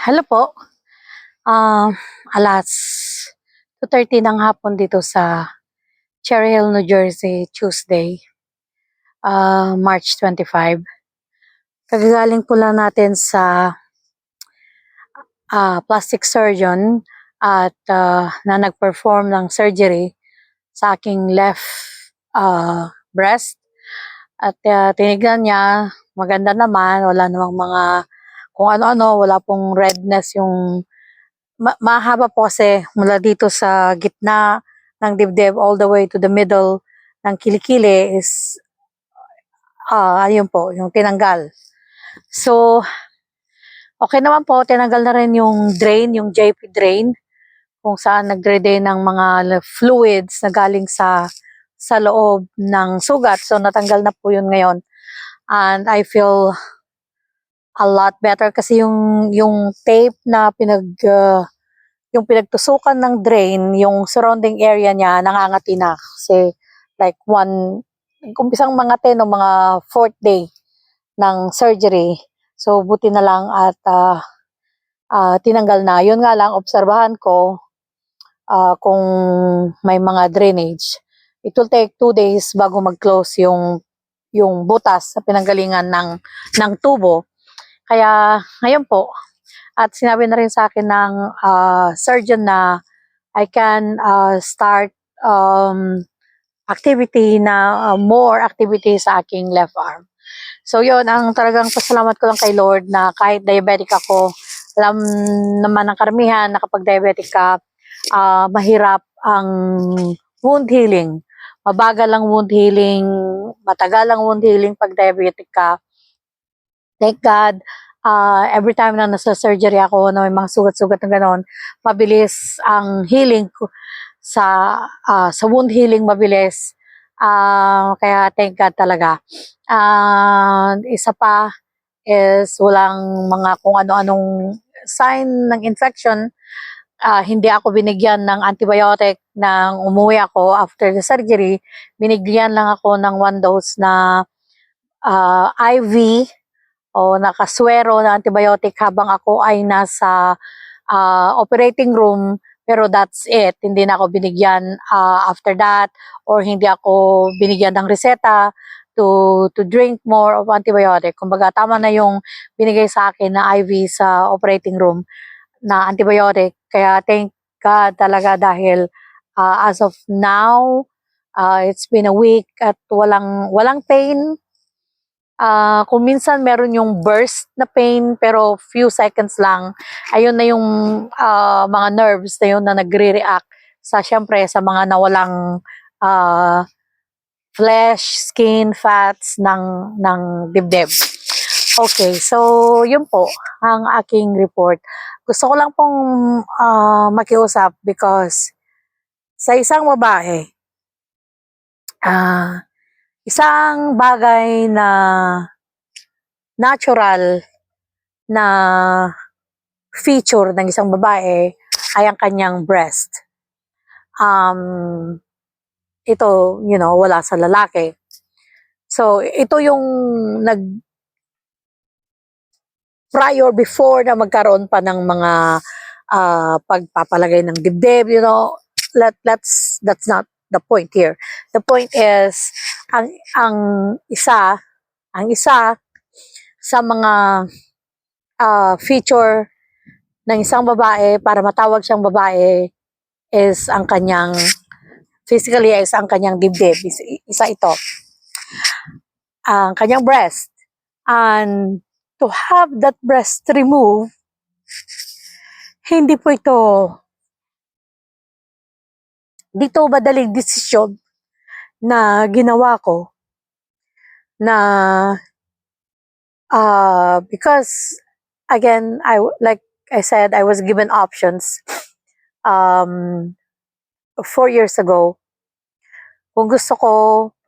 Hello po. Ah, alas 2:30 ng hapon dito sa Cherry Hill, New Jersey, Tuesday, ah, March 25. Kagagaling po lang natin sa ah, plastic surgeon at ah, na nag-perform ng surgery sa aking left ah, breast. At ah, tinignan niya, maganda naman, wala namang mga kung ano-ano, wala pong redness yung ma mahaba po kasi mula dito sa gitna ng dibdib all the way to the middle ng kilikili is ah ayun po, yung tinanggal. So, okay naman po, tinanggal na rin yung drain, yung JP drain, kung saan nagre-drain ng mga fluids na galing sa sa loob ng sugat. So, natanggal na po yun ngayon. And I feel a lot better kasi yung yung tape na pinag ah, yung pinagtusukan ng drain, yung surrounding area niya nangangati na kasi like one umpisang mga 10 o mga fourth day ng surgery. So buti na lang at ah, ah, tinanggal na. Yun nga lang obserbahan ko ah, kung may mga drainage. It will take two days bago mag-close yung yung butas sa pinanggalingan ng ng tubo. Kaya ngayon po, at sinabi na rin sa akin ng ah, surgeon na I can ah, start um, activity na ah, more activity sa aking left arm. So yun, ang talagang pasalamat ko lang kay Lord na kahit diabetic ako, alam naman ng karamihan na kapag diabetic ka, ah, mahirap ang wound healing. Mabagal ang wound healing, matagal ang wound healing pag diabetic ka. Thank God, ah, every time na nasa surgery ako na may mga sugat-sugat na gano'n, mabilis ang healing ko sa ah, sa wound healing mabilis. Ah, kaya thank God talaga. Ah, isa pa is walang mga kung ano-anong sign ng infection. Ah, hindi ako binigyan ng antibiotic nang umuwi ako after the surgery. Binigyan lang ako ng one dose na ah, IV o nakaswero na antibiotic habang ako ay nasa ah, operating room pero that's it. Hindi na ako binigyan ah, after that or hindi ako binigyan ng reseta to to drink more of antibiotic. Kumbaga tama na yung binigay sa akin na IV sa operating room na antibiotic. Kaya thank God talaga dahil ah, as of now ah, it's been a week at walang walang pain Ah, kung minsan meron yung burst na pain pero few seconds lang, ayun na yung ah, mga nerves na yun na nagre-react sa syempre sa mga nawalang ah, flesh, skin, fats ng ng dibdib. Okay, so yun po ang aking report. Gusto ko lang pong ah, makiusap because sa isang babae, ah, isang bagay na natural na feature ng isang babae ay ang kanyang breast. Um, ito, you know, wala sa lalaki. So, ito yung nag prior before na magkaroon pa ng mga ah, pagpapalagay ng dibdib, you know, let let's that's not the point here. The point is ang ang isa, ang isa sa mga ah, feature ng isang babae para matawag siyang babae is ang kanyang physically is ang kanyang dibdib. Is- Isa ito. Ang kanyang breast. And to have that breast removed, hindi po ito dito madaling desisyon na ginawa ko na uh, because again I like I said I was given options um four years ago. Kung gusto ko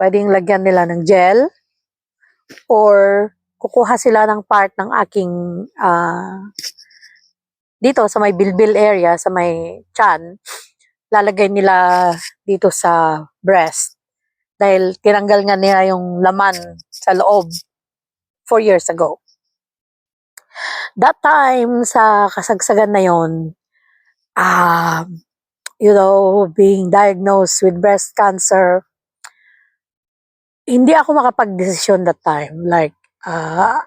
pwedeng lagyan nila ng gel or kukuha sila ng part ng aking ah, dito sa may bilbil area sa may chan lalagay nila dito sa breast dahil tinanggal nga nila yung laman sa loob four years ago. that time sa kasagsagan na yon, um, you know, being diagnosed with breast cancer, hindi ako makapag-desisyon that time. Like, uh,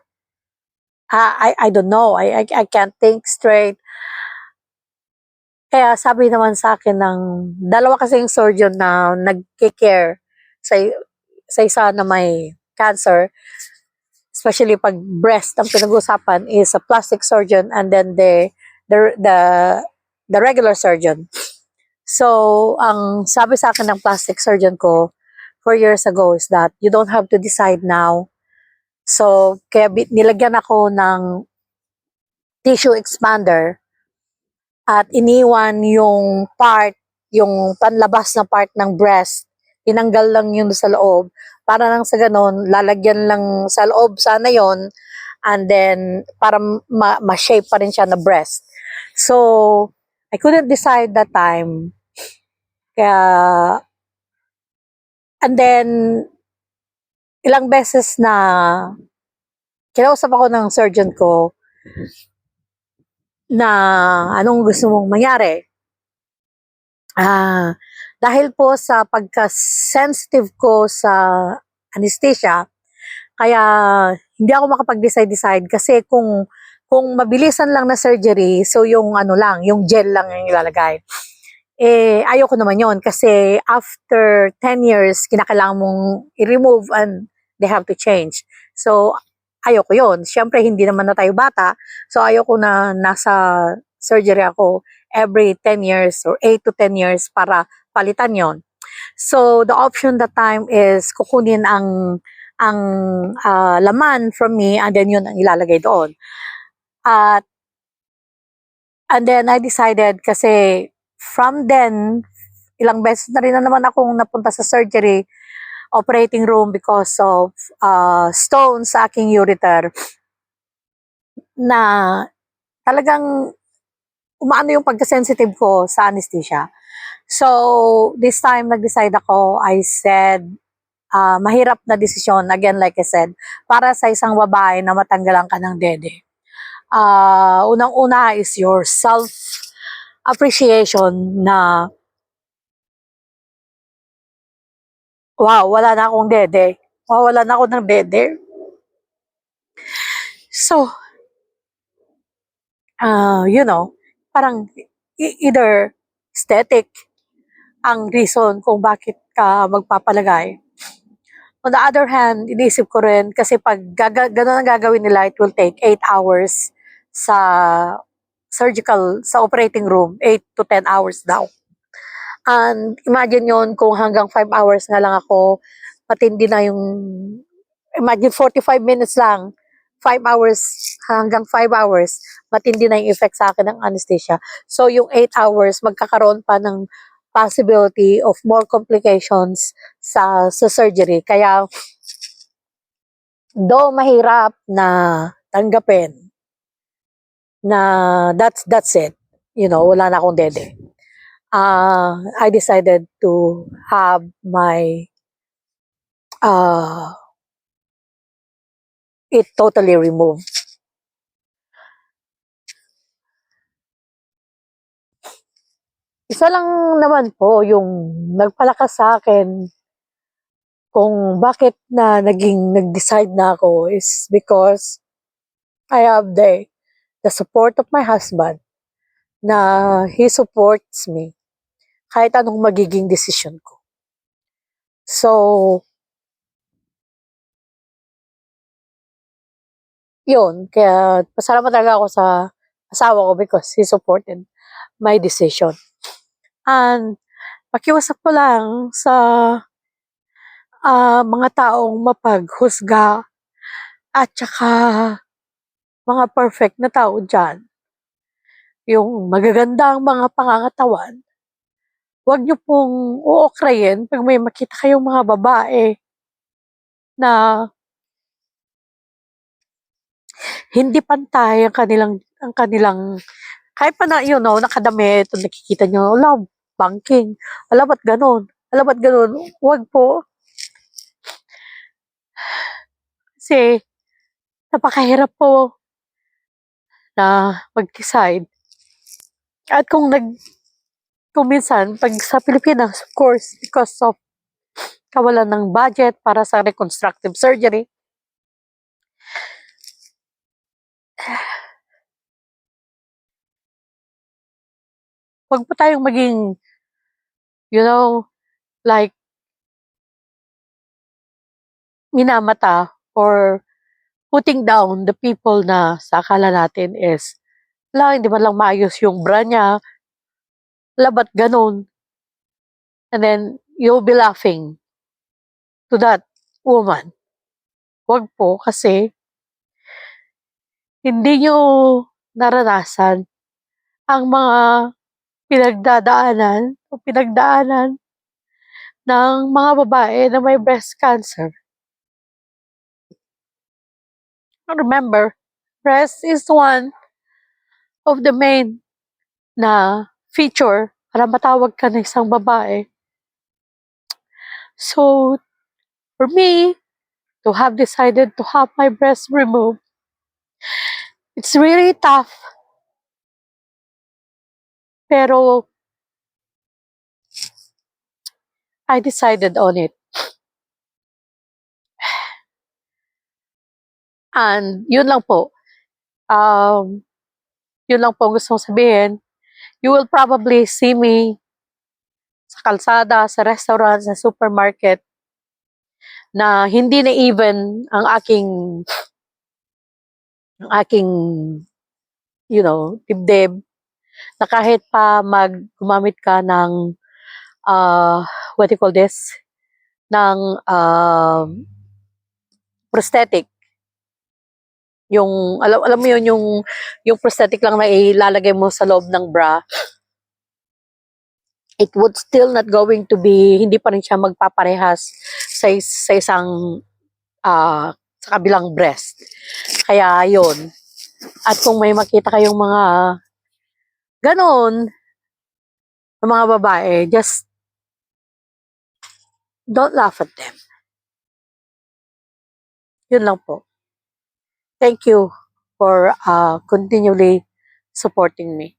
I, I don't know. I, I, I can't think straight. Kaya sabi naman sa akin ng dalawa kasing surgeon na nagke-care sa, sa isa na may cancer, especially pag breast ang pinag-usapan is a plastic surgeon and then the the the, the regular surgeon. So, ang sabi sa akin ng plastic surgeon ko four years ago is that you don't have to decide now. So, kaya nilagyan ako ng tissue expander at iniwan yung part, yung panlabas na part ng breast, tinanggal lang yun sa loob. Para lang sa ganon, lalagyan lang sa loob sana yon and then para ma- ma-shape pa rin siya na breast. So, I couldn't decide that time. Kaya, and then, ilang beses na kinausap ako ng surgeon ko na anong gusto mong mangyari. Ah, dahil po sa pagka-sensitive ko sa anesthesia, kaya hindi ako makapag-decide-decide kasi kung kung mabilisan lang na surgery, so yung ano lang, yung gel lang yung ilalagay. Eh, ayoko naman yon kasi after 10 years, kinakailangan mong i-remove and they have to change. So, ayoko yon Siyempre, hindi naman na tayo bata. So, ayoko na nasa surgery ako every 10 years or 8 to 10 years para palitan yon. So, the option that time is kukunin ang ang ah, laman from me and then yun ang ilalagay doon. At and then I decided kasi from then ilang beses na rin na naman akong napunta sa surgery operating room because of uh, stones sa aking ureter na talagang umaano yung pagka-sensitive ko sa anesthesia. So, this time nag-decide ako, I said, ah, mahirap na desisyon, again like I said, para sa isang babae na matanggalan ka ng dede. Ah, unang-una is your self appreciation na wow, wala na akong dede. Wow, wala na ako ng dede. So, ah, you know, parang e- either aesthetic ang reason kung bakit ka magpapalagay. On the other hand, inisip ko rin kasi pag gaga, ganun ang gagawin nila, it will take 8 hours sa surgical, sa operating room, 8 to 10 hours daw. And imagine yon kung hanggang 5 hours nga lang ako, matindi na yung, imagine 45 minutes lang, 5 hours hanggang 5 hours, matindi na yung effect sa akin ng anesthesia. So yung 8 hours, magkakaroon pa ng possibility of more complications sa sa surgery. Kaya do mahirap na tanggapin na that's that's it. You know, wala na akong dede. Uh, I decided to have my uh, it totally removed. Isa lang naman po yung nagpalakas sa akin kung bakit na naging nag-decide na ako is because I have the the support of my husband na he supports me kahit anong magiging decision ko. So, yun. Kaya pasalamat talaga ako sa asawa ko because he supported my decision. And pakiusap ko lang sa ah, mga taong mapaghusga at saka mga perfect na tao dyan. Yung magagandang mga pangangatawan, huwag niyo pong uokrayin pag may makita kayong mga babae na hindi pantay ang kanilang ang kanilang kahit pa na you know nakadamit nakikita niyo wala banking. Wala ba't ganun? Wala ba't wag po. Kasi napakahirap po na mag-decide. At kung nag kung minsan, pag sa Pilipinas, of course, because of kawalan ng budget para sa reconstructive surgery, wag po tayong maging, you know, like, minamata or putting down the people na sa akala natin is, la, hindi man lang maayos yung bra niya, labat ganun. And then, you'll be laughing to that woman. Wag po, kasi, hindi nyo naranasan ang mga pinagdadaanan o pinagdaanan ng mga babae na may breast cancer. Remember, breast is one of the main na feature para matawag ka na isang babae. So, for me, to have decided to have my breast removed, it's really tough. Pero, I decided on it. And yun lang po. Um, yun lang po gusto kong sabihin. You will probably see me sa kalsada, sa restaurant, sa supermarket na hindi na even ang aking ang aking you know, dibdib na kahit pa mag gumamit ka ng uh, what do you call this? ng um, prosthetic yung alam alam mo yun yung yung prosthetic lang na ilalagay mo sa loob ng bra it would still not going to be hindi pa rin siya magpaparehas sa, sa isang ah, sa kabilang breast. Kaya yun. At kung may makita kayong mga ganon mga babae just don't laugh at them. Yun lang po thank you for uh, continually supporting me